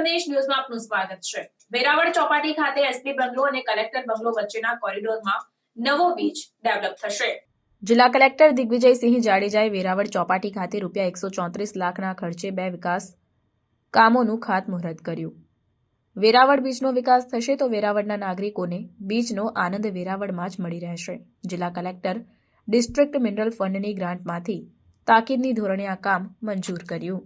સંદેશ ન્યૂઝમાં આપનું સ્વાગત છે. વેરાવળ ચોપાટી ખાતે એસપી બંગલો અને કલેક્ટર બંગલો વચ્ચેના કોરિડોરમાં નવો બીચ ડેવલપ થશે. જિલ્લા કલેક્ટર દિગ્વિજયસિંહ જાડેજાએ વેરાવળ ચોપાટી ખાતે રૂપિયા એકસો ચોત્રીસ લાખના ખર્ચે બે વિકાસ કામોનું ખાતમુહૂર્ત કર્યું. વેરાવળ બીચનો વિકાસ થશે તો વેરાવળના નાગરિકોને બીચનો આનંદ વેરાવળમાં જ મળી રહેશે. જિલ્લા કલેક્ટર ડિસ્ટ્રિક્ટ મિનરલ ફંડની ગ્રાન્ટમાંથી તાકીદની ધોરણે આ કામ મંજૂર કર્યું.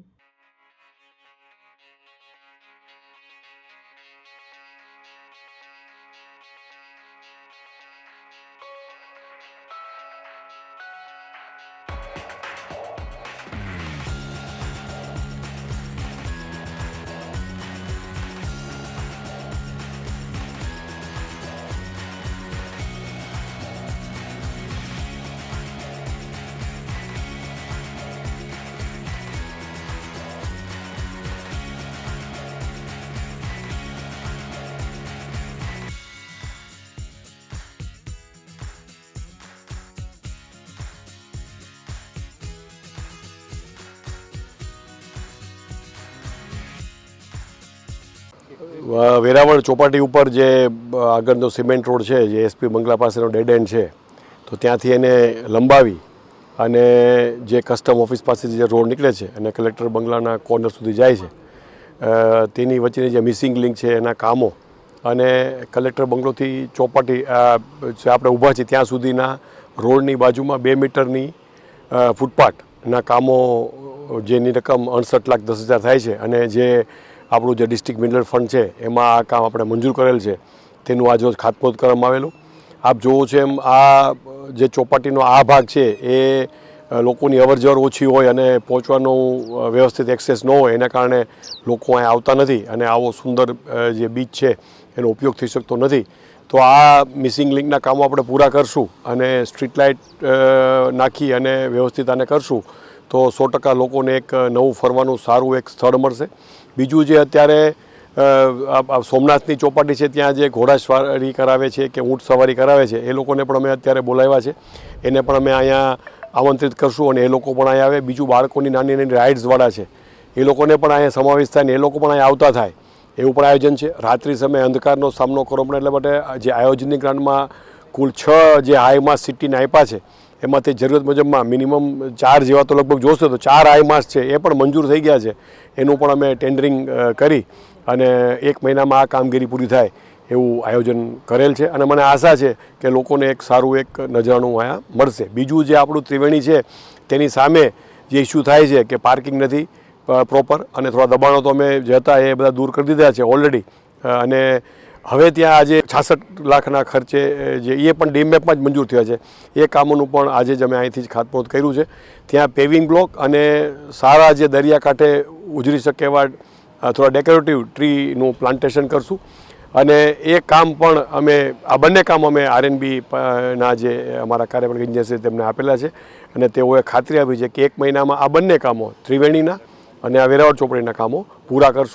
વેરાવળ ચોપાટી ઉપર જે આગળનો સિમેન્ટ રોડ છે, જે એસપી બંગલા પાસેનો ડેડ એન્ડ છે, તો ત્યાંથી એને લંબાવી અને જે કસ્ટમ ઓફિસ પાસેથી જે રોડ નીકળે છે અને કલેક્ટર બંગલાના કોર્નર સુધી જાય છે તેની વચ્ચેની જે મિસિંગ લિંક છે એના કામો અને કલેક્ટર બંગલોથી ચોપાટી આપણે ઊભા છીએ ત્યાં સુધીના રોડની બાજુમાં બે મીટરની ફૂટપાથના કામો, જેની રકમ અડસઠ લાખ દસ હજાર થાય છે અને જે આપણું જે ડિસ્ટ્રિક્ટ મિનરલ ફંડ છે, એમાં આ કામ આપણે મંજૂર કરેલ છે. તેનું આજ રોજ ખાતમુહૂર્ત કરવામાં આવેલું. આપ જોવો છો એમ આ, જે ચોપાટીનો આ ભાગ છે, એ લોકોની અવરજવર ઓછી હોય અને પહોંચવાનું વ્યવસ્થિત એક્સેસ ન હોય, એના કારણે લોકો અહીં આવતા નથી અને આવો સુંદર જે બીચ છે, એનો ઉપયોગ થઈ શકતો નથી. તો આ મિસિંગ લિંકના કામો આપણે પૂરા કરશું અને સ્ટ્રીટ લાઇટ નાખી અને વ્યવસ્થિત આને કરશું. તો સો ટકા લોકોને એક નવું ફરવાનું સારું એક સ્થળ મળશે. બીજું જે અત્યારે સોમનાથની ચોપાટી છે, ત્યાં જે ઘોડા સવારી કરાવે છે કે ઊંટ સવારી કરાવે છે, એ લોકોને પણ અમે અત્યારે બોલાવ્યા છે. એને પણ અમે અહીંયા આમંત્રિત કરશું અને એ લોકો પણ અહીંયા આવે. બીજું બાળકોની નાની નાની રાઇડ્સવાળા છે, એ લોકોને પણ અહીંયા સમાવેશ થાય ને એ લોકો પણ અહીંયા આવતા થાય. એવું પણ આયોજન છે. રાત્રિ સમયે અંધકારનો સામનો કરવો પડે, એટલે માટે જે આયોજનની ગ્રાન્ડમાં કુલ છ જે હાઈમાં સિટીને આપ્યા છે એમાંથી જરૂરત મુજબમાં મિનિમમ ચાર જેવા તો લગભગ જોશો તો ચાર આઈ માસ છે, એ પણ મંજૂર થઈ ગયા છે. એનું પણ અમે ટેન્ડરિંગ કરી અને એક મહિનામાં આ કામગીરી પૂરી થાય એવું આયોજન કરેલ છે. અને મને આશા છે કે લોકોને એક સારું એક નજરાણું અહીંયા મળશે. બીજું જે આપણું ત્રિવેણી છે, તેની સામે જે ઇસ્યુ થાય છે કે પાર્કિંગ નથી પ્રોપર અને થોડા દબાણો તો અમે જે હતા એ બધા દૂર કરી દીધા છે ઓલરેડી અને હવે ત્યાં આજે છાસઠ લાખના ખર્ચે જે એ પણ ડીમેપમાં જ મંજૂર થયા છે. એ કામોનું પણ આજે જ અમે અહીંથી જ ખાતમુહૂર્ત કર્યું છે. ત્યાં પેવિંગ બ્લોક અને સારા જે દરિયાકાંઠે ઉજરી શકે એવા થોડા ડેકોરેટિવ ટ્રીનું પ્લાન્ટેશન કરશું. અને એ કામ પણ અમે, આ બંને કામ અમે આરએનબી ના જે અમારા કાર્યપાલક ઇન્જિનિયર છે તેમને આપેલા છે. અને તેઓએ ખાતરી આપી છે કે એક મહિનામાં આ બંને કામો ત્રિવેણીના અને આ વેરાવળ ચોપડીના કામો પૂરા કરશું.